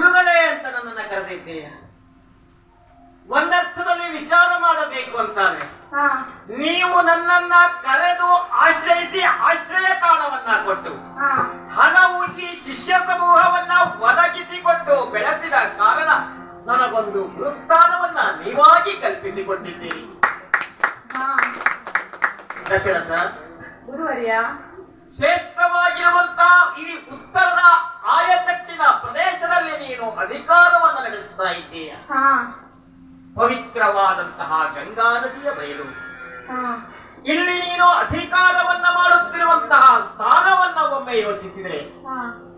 ಗುರುಗಳೇ ಅಂತ ನನ್ನನ್ನ ಕರೆದಿದ್ದೀಯ ಒಂದರ್ಥದಲ್ಲಿ ವಿಚಾರ ಮಾಡಬೇಕು ಅಂತಾರೆ. ನೀವು ನನ್ನನ್ನ ಕರೆದು ಆಶ್ರಯಿಸಿ ಆಶ್ರಯ ತಾಣವನ್ನ ಕೊಟ್ಟು ಹಲವು ಈ ಶಿಷ್ಯ ಸಮೂಹವನ್ನ ಒದಗಿಸಿಕೊಟ್ಟು ಬೆಳೆಸಿದ ಕಾರಣ ನನಗೊಂದು ಗುರುಸ್ಥಾನವನ್ನ ನೀವಾಗಿ ಕಲ್ಪಿಸಿಕೊಟ್ಟಿದ್ದೀರಿ. ದಶರಥ ಗುರುವರ್ಯ. ಶ್ರೇಷ್ಠವಾಗಿರುವಂತಹ ಪವಿತ್ರವಾದಂತಹ ಗಂಗಾ ನದಿಯ ಬಯಲು ಇಲ್ಲಿ ನೀನು ಅಧಿಕಾರವನ್ನ ಮಾಡುತ್ತಿರುವಂತಹ ಸ್ಥಾನವನ್ನ ಒಮ್ಮೆ ಯೋಚಿಸಿದರೆ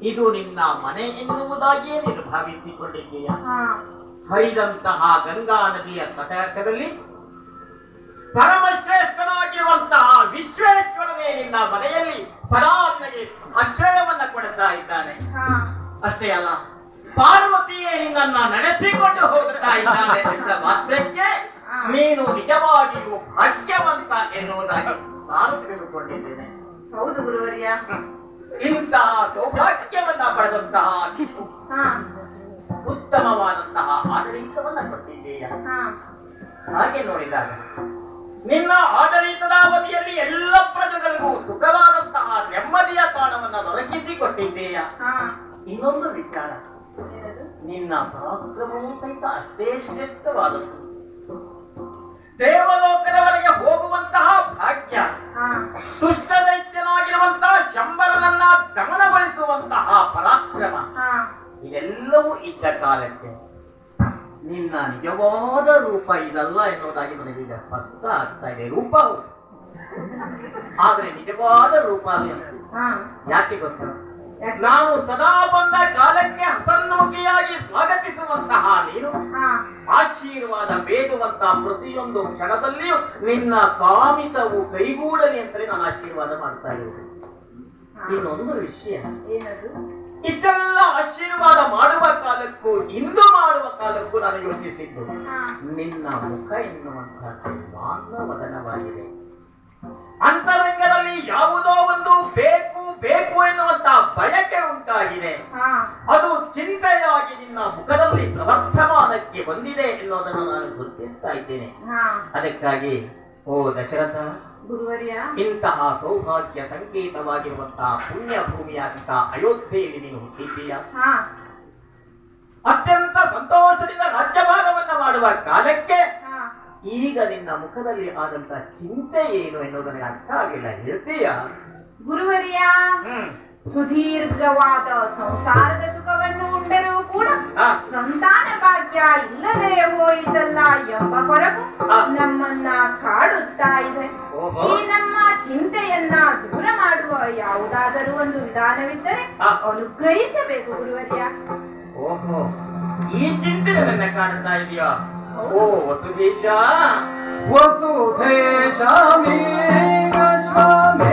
ಇದು ನಿನ್ನ ಮನೆ ಎನ್ನುವುದಾಗಿಯೇ ನೀನು ಭಾವಿಸಿಕೊಂಡಿದ್ದೀಯ ಹರಿದಂತಹ ಗಂಗಾ ನದಿಯ ತಟಕದಲ್ಲಿ ಪರಮಶ್ರೇಷ್ಠನಾಗಿರುವಂತಹ ವಿಶ್ವೇಶ್ವರನೇ ನಿನ್ನ ಮನೆಯಲ್ಲಿ ಸದಾ ನಿನಗೆ ಆಶ್ರಯವನ್ನ ಕೊಡುತ್ತಾ ಇದ್ದಾನೆ. ಅಷ್ಟೇ ಅಲ್ಲ ಪಾರ್ವತಿಯೇ ನಿನ್ನನ್ನ ನಡೆಸಿಕೊಂಡು ಹೋಗುತ್ತಾ ಇದ್ದಾನೆ ಎಂದ ಮಾತ್ರಕ್ಕೆ ನೀನು ನಿಜವಾಗಿಯೂ ಭಾಗ್ಯವಂತ ಎನ್ನುವುದಾಗಿ ನಾನು ತಿಳಿದುಕೊಂಡಿದ್ದೇನೆ. ಹೌದು ಗುರುವರ್ಯ. ಇಂತಹ ಸೌಭಾಗ್ಯವನ್ನ ಪಡೆದಂತಹ ಉತ್ತಮವಾದಂತಹ ಆಡಳಿತವನ್ನ ಕೊಟ್ಟಿದ್ದೀಯ? ಹಾಗೆ ನೋಡಿದಾಗ ನಿನ್ನ ಆಡಳಿತದ ಅವಧಿಯಲ್ಲಿ ಎಲ್ಲ ಪ್ರಜೆಗಳಿಗೂ ಸುಖವಾದಂತಹ ನೆಮ್ಮದಿಯ ತಾಣವನ್ನ ದೊರಕಿಸಿಕೊಟ್ಟಿದ್ದೀಯ? ಹಾ. ಇನ್ನೊಂದು ವಿಚಾರ. ನಿನ್ನ ಪರಾಕ್ರಮವೂ ಸಹಿತ ಅಷ್ಟೇ ಶ್ರೇಷ್ಠವಾದದ್ದು. ದೇವಲೋಕದವರೆಗೆ ಹೋಗುವಂತಹ ಭಾಗ್ಯ ದುಷ್ಟ ದೈತ್ಯನಾಗಿರುವಂತಹ ಶಂಬರನನ್ನ ದಮನಗೊಳಿಸುವಂತಹ ಪರಾಕ್ರಮ ಇದೆಲ್ಲವೂ ಇದ್ದ ಕಾಲಕ್ಕೆ ನಿನ್ನ ನಿಜವಾದ ರೂಪ ಇದಲ್ಲ ಎನ್ನುವುದಾಗಿ ನನಗೀಗ ಸ್ಪಷ್ಟ ಆಗ್ತಾ ಇದೆ. ರೂಪ ಆದರೆ ಆದ್ರೆ ನಿಜವಾದ ರೂಪ ಅಲ್ಲ. ಯಾಕೆ ಗೊತ್ತಾ? ನಾನು ಸದಾ ಬಂದ ಕಾಲಕ್ಕೆ ಹಸನ್ಮುಖಿಯಾಗಿ ಸ್ವಾಗತಿಸುವಂತಹ ನೀನು. ಆಶೀರ್ವಾದ ಬೇಗುವಂತ ಪ್ರತಿಯೊಂದು ಕ್ಷಣದಲ್ಲಿಯೂ ನಿನ್ನ ಕಾಮಿತವು ಕೈಗೂಡಲಿ ಅಂತಲೇ ನಾನು ಆಶೀರ್ವಾದ ಮಾಡ್ತಾ ಹಾ. ಇನ್ನೊಂದು ವಿಷಯ. ಇಷ್ಟೆಲ್ಲ ಆಶೀರ್ವಾದ ಮಾಡುವ ಕಾಲಕ್ಕೂ ಇಂದು ಮಾಡುವ ಕಾಲಕ್ಕೂ ನಾನು ಯೋಚಿಸಿದ್ದು. ನಿನ್ನ ಮುಖ ಎನ್ನುವಂತಹ ಮಾನವದನವಾಗಿದೆ ಹಾ ಅದು ಚಿಂತೆಯಾಗಿ ನಿನ್ನ ಮುಖದಲ್ಲಿ ಪ್ರವರ್ತಮಾನಕ್ಕೆ ಬಂದಿದೆ ಎನ್ನುವುದನ್ನು ನಾನು ಗುರುತಿಸ್ತಾ ಇದ್ದೇನೆ. ಅದಕ್ಕಾಗಿ ಓ ದಶರಥ ಗುರುವರ್ಯ. ಇಂತಹ ಸೌಭಾಗ್ಯ ಸಂಕೇತವಾಗಿರುವಂತಹ ಪುಣ್ಯ ಭೂಮಿಯಾದಂತಹ ಅಯೋಧ್ಯೆಯಲ್ಲಿ ನೀನು ಹುಟ್ಟಿದ್ದೀಯ? ಅತ್ಯಂತ ಸಂತೋಷದಿಂದ ರಾಜ್ಯಭಾರವನ್ನ ಮಾಡುವ ಕಾಲಕ್ಕೆ ಈಗ ನಿನ್ನ ಮುಖದಲ್ಲಿ ಆದಂತಹ ಚಿಂತೆ ಏನು ಎನ್ನುವುದನ್ನು ಅರ್ಥ ಆಗಿಲ್ಲ. ಹೇಳ್ತೀಯ? ಗುರುವರಿಯ. ಸುದೀರ್ಘವಾದ ಸಂಸಾರದ ಸುಖವನ್ನು ಉಂಡರೂ ಕೂಡ ಸಂತಾನ ಭಾಗ್ಯ ಇಲ್ಲದೆ ಹೋಯಿತಲ್ಲ ಎಂಬ ಹೊರಗು ನಮ್ಮನ್ನ ಕಾಡುತ್ತಾ ಇದೆ. ಈ ನಮ್ಮ ಚಿಂತೆಯನ್ನ ದೂರ ಮಾಡುವ ಯಾವುದಾದರೂ ಒಂದು ವಿಧಾನವಿದ್ದರೆ ಅನುಗ್ರಹಿಸಬೇಕು ಗುರುವರ್ಯ. ಓಹೋ. ಈ ಚಿಂತೆ ನನ್ನ ಕಾಡುತ್ತಾ ಇದೆಯಾ? ಓ ವಸುದೇಶ. ವಸುದೇಶ ಮೇಘ ಸ್ವಾಮಿ.